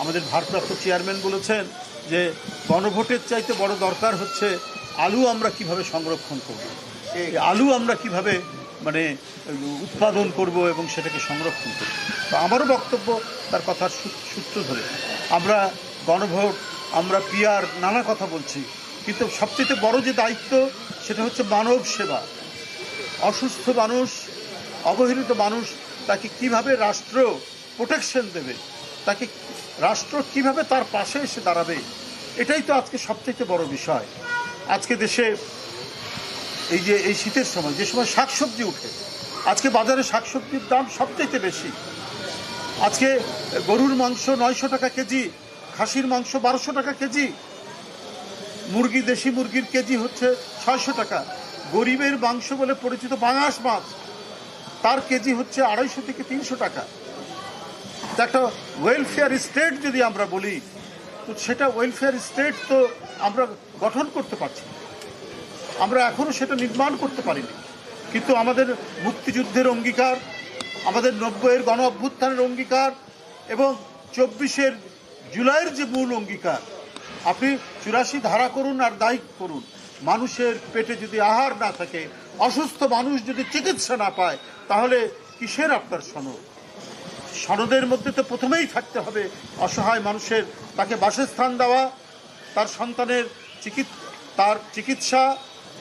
আমাদের ভারপ্রাপ্ত চেয়ারম্যান বলেছেন যে গণভোটের চাইতে বড় দরকার হচ্ছে আলু আমরা কীভাবে সংরক্ষণ করব। এই আলু আমরা কীভাবে মানে উৎপাদন করব এবং সেটাকে সংরক্ষণ করব। তো আমারও বক্তব্য, তার কথার সূত্র ধরে। আমরা গণভোট, আমরা পিয়ার, নানা কথা বলছি। কিন্তু সবচেয়ে বড় যে দায়িত্ব, সেটা হচ্ছে মানব সেবা। অসুস্থ মানুষ, অবহেলিত মানুষ, তাকে কীভাবে রাষ্ট্র প্রোটেকশন দেবে, তাকে রাষ্ট্র কীভাবে তার পাশে এসে দাঁড়াবে, এটাই তো আজকে সবচেয়ে বড় বিষয়। আজকে দেশে এই যে, এই শীতের সময়, যে সময় শাকসবজি উঠে, আজকে বাজারে শাকসবজির দাম সবচেয়ে বেশি। আজকে গরুর মাংস নয়শো টাকা কেজি, খাসির মাংস বারোশো টাকা কেজি, মুরগি, দেশি মুরগির কেজি হচ্ছে ছয়শো টাকা। গরিবের মাংস বলে পরিচিত বাঙাস মাছ, তার কেজি হচ্ছে আড়াইশো থেকে তিনশো টাকা। একটা ওয়েলফেয়ার স্টেট যদি আমরা বলি, তো সেটা ওয়েলফেয়ার স্টেট তো আমরা গঠন করতে পারছি আমরা এখনও সেটা নির্মাণ করতে পারিনি। কিন্তু আমাদের মুক্তিযুদ্ধের অঙ্গীকার, আমাদের নব্বইয়ের গণ অভ্যুত্থানের অঙ্গীকার এবং চব্বিশের জুলাইয়ের যে মূল অঙ্গীকার, আপনি চুরাশি ধারা করুন আর দায়ী করুন। মানুষের পেটে যদি আহার না থাকে, অসুস্থ মানুষ যদি চিকিৎসা না পায়, তাহলে কিসের আপনার সনদ? সনদের মধ্যে তো প্রথমেই থাকতে হবে। অসহায় মানুষের তাকে বাসস্থান দেওয়া, তার সন্তানের চিকিৎ, তার চিকিৎসা,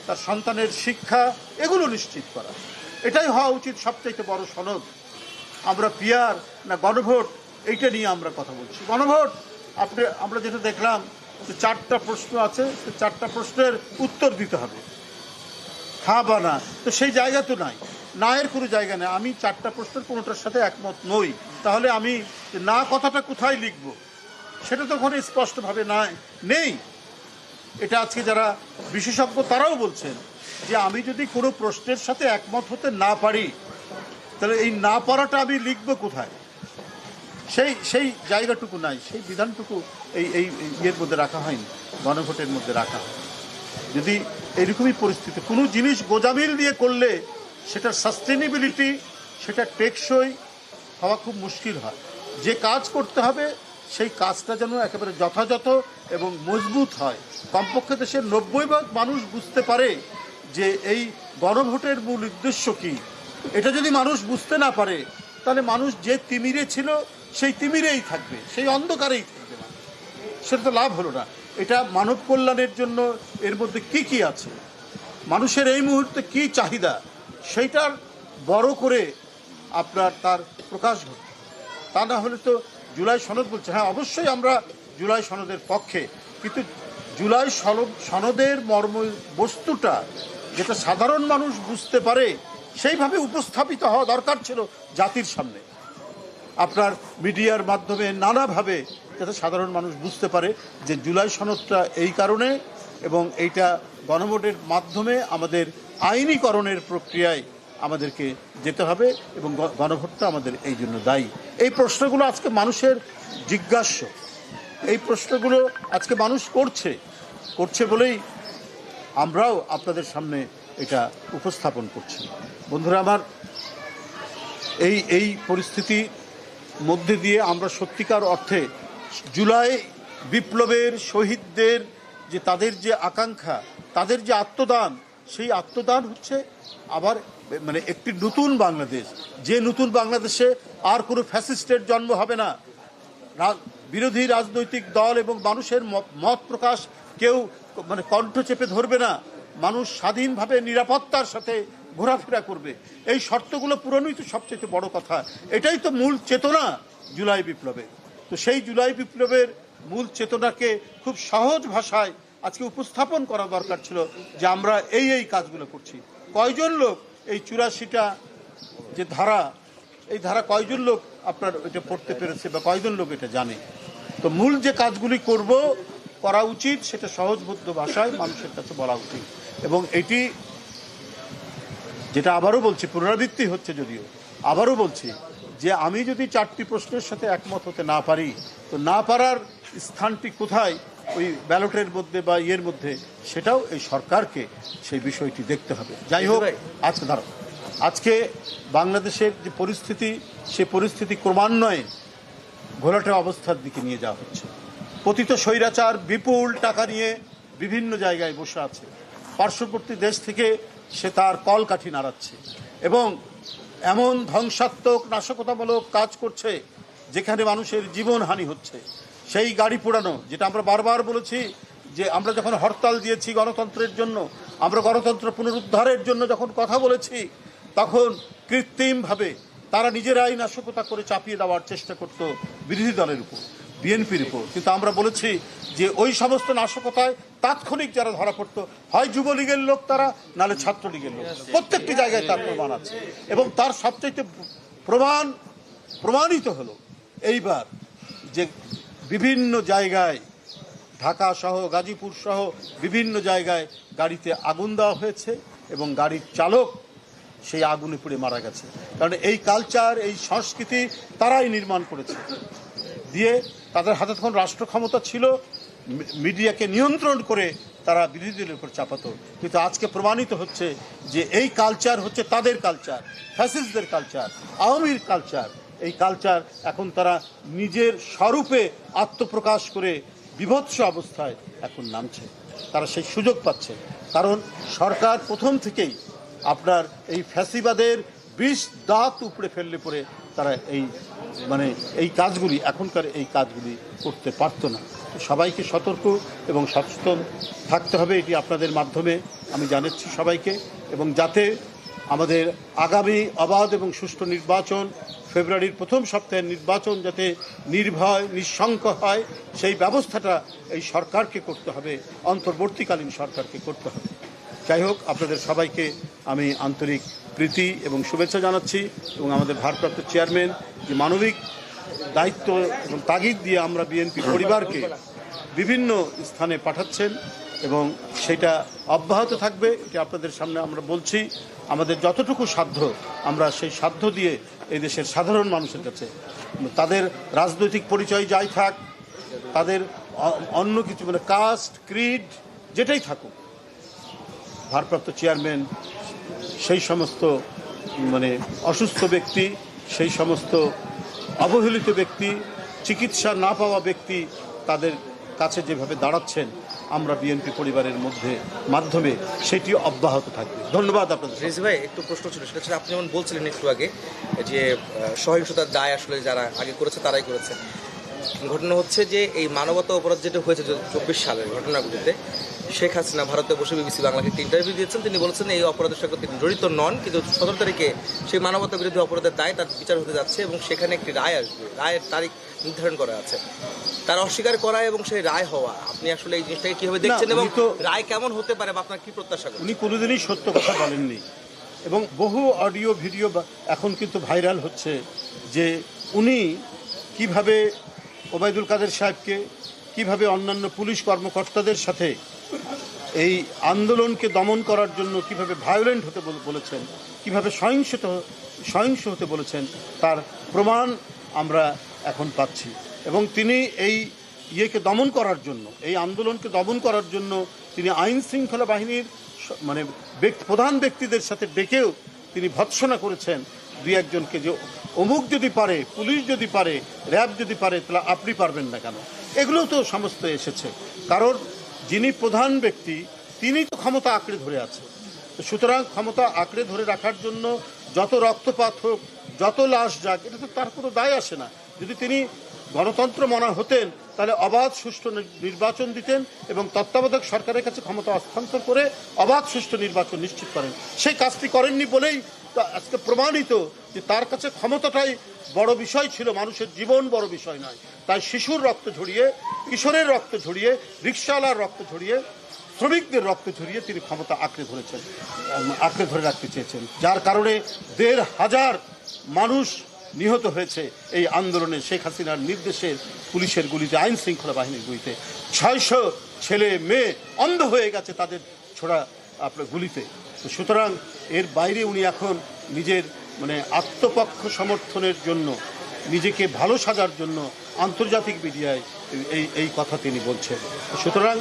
তার সন্তানের শিক্ষা, এগুলো নিশ্চিত করা। এটাই হওয়া উচিত সবচাইতে বড় সনদ। আমরা পিয়ার না গণভোট, এইটা নিয়ে আমরা কথা বলছি। গণভোট, আপনি, আমরা যেটা দেখলাম, যে চারটা প্রশ্ন আছে, সে চারটা প্রশ্নের উত্তর দিতে হবে। হ্যাঁ বা না, তো সেই জায়গা তো নাই। না এর কোনো জায়গা নেই। আমি চারটা প্রশ্নের কোনোটার সাথে একমত নই। তাহলে আমি না কথাটা কোথায় লিখব? সেটা তো ওখানে স্পষ্টভাবে নাই নেই। এটা আজকে যারা বিশেষজ্ঞ, তারাও বলছেন যে আমি যদি কোনো প্রশ্নের সাথে একমত হতে না পারি, তাহলে এই না পারাটা আমি লিখব কোথায়? সেই সেই জায়গাটুকু নাই। সেই বিধানটুকু এই এই এই ইয়ের মধ্যে রাখা হয়নি, গণভোটের মধ্যে রাখা হয় যদি এরকমই পরিস্থিতি, কোনো জিনিস গোজামিল দিয়ে করলে সেটার সাস্টেনেবিলিটি সেটা টেকসই হওয়া খুব মুশকিল হয়। যে কাজ করতে হবে, সেই কাজটা যেন একেবারে যথাযথ এবং মজবুত হয়। কমপক্ষে দেশের নব্বই ভাগ মানুষ বুঝতে পারে যে এই গণভোটের মূল উদ্দেশ্য কী। এটা যদি মানুষ বুঝতে না পারে, তাহলে মানুষ যে তিমিরে ছিল, সেই তিমিরেই থাকবে, সেই অন্ধকারেই থাকবে সেটা তো লাভ হলো না। এটা মানব কল্যাণের জন্য এর মধ্যে কি কি আছে? মানুষের এই মুহূর্তে কি চাহিদা? সেইটার বড় করে আপনার তার প্রকাশ ঘটে। তা না হলে তো জুলাই সনদ বলছে। হ্যাঁ অবশ্যই আমরা জুলাই সনদের পক্ষে, কিন্তু জুলাই সনদ, সনদের মর্ম বস্তুটা যেটা সাধারণ মানুষ বুঝতে পারে, সেইভাবে উপস্থাপিত হওয়া দরকার ছিল জাতির সামনে। আপনার মিডিয়ার মাধ্যমে নানাভাবে যাতে সাধারণ মানুষ বুঝতে পারে যে জুলাই সনদটা এই কারণে এবং এইটা গণভোটের মাধ্যমে আমাদের আইনীকরণের প্রক্রিয়ায় আমাদেরকে যেতে হবে এবং গণভোটটা আমাদের এই জন্য দায়ী। এই প্রশ্নগুলো আজকে মানুষের জিজ্ঞাস্য। এই প্রশ্নগুলো আজকে মানুষ করছে। করছে বলেই আমরাও আপনাদের সামনে এটা উপস্থাপন করছি। বন্ধুরা আমার, এই এই পরিস্থিতি মধ্যে দিয়ে আমরা সত্যিকার অর্থে জুলাই বিপ্লবের শহীদদের যে তাদের যে আকাঙ্ক্ষা, তাদের যে আত্মদান সেই আত্মদান হচ্ছে আবার মানে একটি নতুন বাংলাদেশ। যে নতুন বাংলাদেশে আর কোনো ফ্যাসিস্টের জন্ম হবে না। বিরোধী রাজনৈতিক দল এবং মানুষের মত প্রকাশ কেউ মানে কণ্ঠ চেপে ধরবে না। মানুষ স্বাধীনভাবে নিরাপত্তার সাথে ঘোরাফেরা করবে। এই শর্তগুলো পূরণই তো সবচেয়ে বড় কথা। এটাই তো মূল চেতনা জুলাই বিপ্লবে। তো সেই জুলাই বিপ্লবের মূল চেতনাকে খুব সহজ ভাষায় আজকে উপস্থাপন করা দরকার ছিল যে আমরা এই এই কাজগুলো করছি। কয়জন লোক এই চুরাশিটা যে ধারা, এই ধারা কয়জন লোক আপনার এটা পড়তে পেরেছে বা কয়জন লোক এটা জানে? তো মূল যে কাজগুলি করব, করা উচিত, সেটা সহজবদ্ধ ভাষায় মানুষের কাছে বলা উচিত। এবং এটি যেটা আবারও বলছি, পুনরাবৃত্তি হচ্ছে যদিও। আবারও বলছি যে আমি যদি চারটি প্রশ্নের সাথে একমত হতে না পারি, তো না পারার স্থানটি কোথায়? ওই ব্যালটের মধ্যে বা ইয়ের মধ্যে সেটাও এই সরকারকে সেই বিষয়টি দেখতে হবে। যাই হোক আজকে ধরো আজকে বাংলাদেশের যে পরিস্থিতি সে পরিস্থিতি ক্রমান্বয়ে ঘোলাটে অবস্থার দিকে নিয়ে যাওয়া হচ্ছে। পতিত স্বৈরাচার বিপুল টাকা নিয়ে বিভিন্ন জায়গায় বসে আছে। পার্শ্ববর্তী দেশ থেকে সে তার কলকাঠি নাড়াচ্ছে এবং এমন ধ্বংসাত্মক নাশকতামূলক কাজ করছে যেখানে মানুষের জীবনহানি হচ্ছে। সেই গাড়ি পোড়ানো যেটা আমরা বারবার বলেছি যে আমরা যখন হরতাল দিয়েছি গণতন্ত্রের জন্য, আমরা গণতন্ত্র পুনরুদ্ধারের জন্য যখন কথা বলেছি, তখন কৃত্রিমভাবে তারা নিজেরাই নাশকতা করে চাপিয়ে দেওয়ার চেষ্টা করত বিরোধী দলের উপর, বিএনপির উপর। কিন্তু আমরা বলেছি যে ওই সমস্ত নাশকতায় তাৎক্ষণিক যারা ধরা পড়তো, হয় যুবলীগের লোক তারা নালে ছাত্রলীগের লোক। প্রত্যেকটি জায়গায় তার প্রমাণ আছে। এবং তার সবচাইতে প্রমাণ, প্রমাণিত হলো এইবার যে বিভিন্ন জায়গায়, ঢাকা সহ, গাজীপুর সহ বিভিন্ন জায়গায় গাড়িতে আগুন দেওয়া হয়েছে এবং গাড়ির চালক সেই আগুনে পুড়ে মারা গেছে। কারণ এই কালচার, এই সংস্কৃতি তারাই নির্মাণ করেছে। দিয়ে তাদের হাতে তখন রাষ্ট্র ক্ষমতা ছিল, মিডিয়াকে নিয়ন্ত্রণ করে তারা বিরোধীদের উপর চাপাতো। কিন্তু আজকে প্রমাণিত হচ্ছে যে এই কালচার হচ্ছে তাদের কালচার, ফ্যাসিস্টদের কালচার, আওয়ামীর কালচার। এই কালচার এখন তারা নিজের স্বরূপে আত্মপ্রকাশ করে বিভৎস অবস্থায় এখন নামছে। তারা সেই সুযোগ পাচ্ছে। কারণ সরকার প্রথম থেকেই আপনার এই ফ্যাসিবাদের বিষ দাঁত উপড়ে ফেললে পরে তারা এই মানে এই কাজগুলি, এখনকার এই কাজগুলি করতে পারতো না। সবাইকে সতর্ক এবং সচেতন থাকতে হবে, এটি আপনাদের মাধ্যমে। আমি জানাচ্ছি সবাইকে এবং যাতে আমাদের আগামী অবাধ এবং সুষ্ঠু নির্বাচন ফেব্রুয়ারির প্রথম সপ্তাহের নির্বাচন যাতে নির্ভয় নিঃশঙ্ক হয়, সেই ব্যবস্থাটা এই সরকারকে করতে হবে, অন্তর্বর্তীকালীন সরকারকে করতে হবে। যাই হোক, আপনাদের সবাইকে আমি আন্তরিক প্রীতি এবং শুভেচ্ছা জানাচ্ছি এবং আমাদের ভারপ্রাপ্ত চেয়ারম্যান যে মানবিক দায়িত্ব এবং তাগিদ দিয়ে আমরা বিএনপি পরিবারকে বিভিন্ন স্থানে পাঠাচ্ছেন এবং সেটা অব্যাহত থাকবে, এটা আপনাদের সামনে আমরা বলছি। আমাদের যতটুকু সাধ্য, আমরা সেই সাধ্য দিয়ে এই দেশের সাধারণ মানুষের কাছে। তাদের রাজনৈতিক পরিচয় যাই থাক, তাদের অন্য কিছু মানে কাস্ট ক্রিড যেটাই থাকুক, ভারপ্রাপ্ত চেয়ারম্যান সেই সমস্ত মানে অসুস্থ ব্যক্তি, সেই সমস্ত অবহেলিত ব্যক্তি, চিকিৎসা না পাওয়া ব্যক্তি তাদের কাছে যেভাবে দাঁড়াচ্ছেন আমরা বিএনপি পরিবারের মধ্যে মাধ্যমে সেটি অব্যাহত থাকবে। ধন্যবাদ আপনাদের রিজি ভাই, একটু প্রশ্ন ছিল। সেটা ছিল আপনি যেমন বলছিলেন একটু আগে যে সহিংসতার দায় আসলে যারা আগে করেছে, তারাই করেছে। ঘটনা হচ্ছে যে এই মানবতা অপরাধ যেটা হয়েছে চব্বিশ সালের ঘটনাগুলিতে, শেখ হাসিনা ভারতে বসে বিবিসি বাংলাকে একটি ইন্টারভিউ দিয়েছেন। তিনি বলেছেন এই অপরাধের সঙ্গে তিনি জড়িত নন, কিন্তু সতেরো তারিখে সেই মানবতা বিরোধী অপরাধের দায় তার বিচার হতে যাচ্ছে এবং সেখানে একটি রায় আসবে। রায়ের তারিখ নির্ধারণ করা আছে। তার অস্বীকার করা এবং সেই রায় হওয়া। আপনি আসলে এই জিনিসটাকে কীভাবে দেখছেন এবং রায় কেমন হতে পারে বা আপনার কি প্রত্যাশা করেন? উনি কোনোদিনই সত্য কথা বলেননি। এবং বহু অডিও ভিডিও বা- এখন কিন্তু ভাইরাল হচ্ছে যে উনি কীভাবে ওবায়দুল কাদের সাহেবকে কীভাবে অন্যান্য পুলিশ কর্মকর্তাদের সাথে এই আন্দোলনকে দমন করার জন্য কীভাবে ভায়োলেন্ট হতে বলেছেন কীভাবে সহিংসত সহিংস হতে বলেছেন তার প্রমাণ আমরা এখন পাচ্ছি। এবং তিনি এই ইয়েকে দমন করার জন্য, এই আন্দোলনকে দমন করার জন্য তিনি আইন শৃঙ্খলা বাহিনীর মানে প্রধান ব্যক্তিদের সাথে ডেকেও তিনি ভৎসনা করেছেন। দুই একজনকে যে অমুক যদি পারে, পুলিশ যদি পারে, র্যাব যদি পারে, তাহলে আপনি পারবেন না কেন? এগুলো তো সমস্ত এসেছে। কারণ যিনি প্রধান ব্যক্তি, তিনি তো ক্ষমতা আঁকড়ে ধরে আছে। সুতরাং ক্ষমতা আঁকড়ে ধরে রাখার জন্য যত রক্তপাত হোক, যত লাশ যাক, এটা তো তার কোনো দায় আসে না। যদি তিনি গণতন্ত্র মনা হতেন, তাহলে অবাধ সুষ্ঠু নির্বাচন দিতেন এবং তত্ত্বাবধায়ক সরকারের কাছে ক্ষমতা হস্তান্তর করে অবাধ সুষ্ঠু নির্বাচন নিশ্চিত করেন। সেই কাজটি করেননি বলেই আজকে প্রমাণিত যে তার কাছে ক্ষমতাটাই বড় বিষয় ছিল, মানুষের জীবন বড় বিষয় নয়। তাই শিশুর রক্ত ঝরিয়ে, কিশোরের রক্ত ঝরিয়ে, রিক্সাওয়ালার রক্ত ঝরিয়ে, শ্রমিকদের রক্ত ঝরিয়ে তিনি ক্ষমতা আঁকড়ে ধরেছেন আঁকড়ে ধরে রাখতে চেয়েছেন। যার কারণে দেড় হাজার মানুষ নিহত হয়েছে এই আন্দোলনে শেখ হাসিনার নির্দেশের পুলিশের গুলিতে, আইন শৃঙ্খলা বাহিনীর গুলিতে। ছয়শো ছেলে মেয়ে অন্ধ হয়ে গেছে তাদের ছোড়া, আপনার গুলিতে। তো সুতরাং এর বাইরে উনি এখন নিজের মানে আত্মপক্ষ সমর্থনের জন্য, নিজেকে ভালো সাজার জন্য আন্তর্জাতিক মিডিয়ায় এই এই কথা তিনি বলছেন। সুতরাং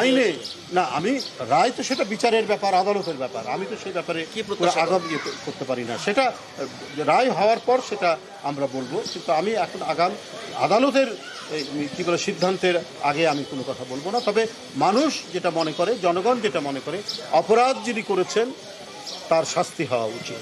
আইনে না আমি রায় তো সেটা বিচারের ব্যাপার আদালতের ব্যাপার। আমি তো সেই ব্যাপারে আগাম ইয়ে করতে পারি না। সেটা রায় হওয়ার পর সেটা আমরা বলব। কিন্তু আমি এখন আগাম আদালতের কি বলে সিদ্ধান্তের আগে আমি কোনো কথা বলব না। তবে মানুষ যেটা মনে করে জনগণ যেটা মনে করে অপরাধ যিনি করেছেন তার শাস্তি হওয়া উচিত।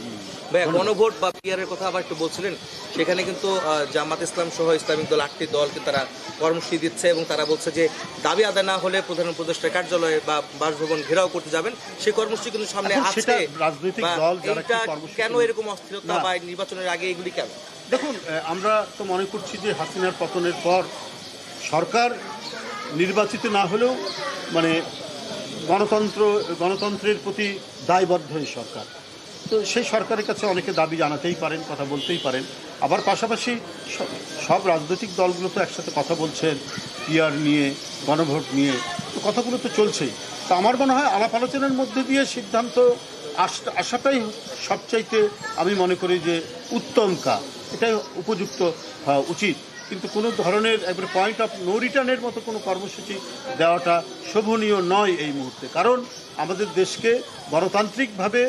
গণভোট বা পিয়ারের কথা আবার একটু বলছিলেন সেখানে কিন্তু জামাত ইসলাম সহ ইসলামিক দল আটটি দলকে তারা কর্মসূচি দিচ্ছে এবং তারা বলছে যে দাবি আদায় না হলে প্রধান উপদেষ্টার কার্যালয়ে বা বাসভবন ঘেরাও করতে যাবেন। সেই কর্মসূচি কিন্তু সামনে আছে। রাজনৈতিক দল কেন এরকম অস্থিরতা। বা নির্বাচনের আগে এগুলি কেন? দেখুন আমরা তো মনে করছি যে হাসিনার পতনের পর সরকার নির্বাচিত না হলেও মানে গণতন্ত্র, গণতন্ত্রের প্রতি দায়বদ্ধ এই সরকার। তো সেই সরকারের কাছে অনেকে দাবি জানাতেই পারেন, কথা বলতেই পারেন। আবার পাশাপাশি সব রাজনৈতিক দলগুলো তো একসাথে কথা বলছেন পিয়ার নিয়ে, গণভোট নিয়ে। তো কথাগুলো তো চলছেই। তো আমার মনে হয় আলাপ আলোচনার মধ্যে দিয়ে সিদ্ধান্ত আস- আসাটাই সবচাইতে আমি মনে করি যে উত্তম কাজ। এটাই উপযুক্ত হওয়া উচিত। কিন্তু কোনো ধরনের একবারে পয়েন্ট অফ নো রিটার্নের মতো কোনো কর্মসূচি দেওয়াটা শোভনীয় নয় এই মুহূর্তে। কারণ আমাদের দেশকে গণতান্ত্রিকভাবে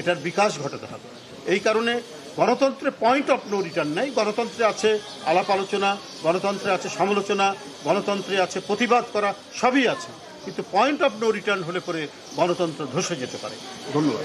এটার বিকাশ ঘটাতে হবে। এই কারণে গণতন্ত্রে পয়েন্ট অফ নো রিটার্ন নেই। গণতন্ত্রে আছে আলাপ আলোচনা গণতন্ত্রে আছে সমালোচনা গণতন্ত্রে আছে প্রতিবাদ করা সবই আছে। কিন্তু পয়েন্ট অফ নো রিটার্ন হলে পরে গণতন্ত্র ধসে যেতে পারে। ধন্যবাদ।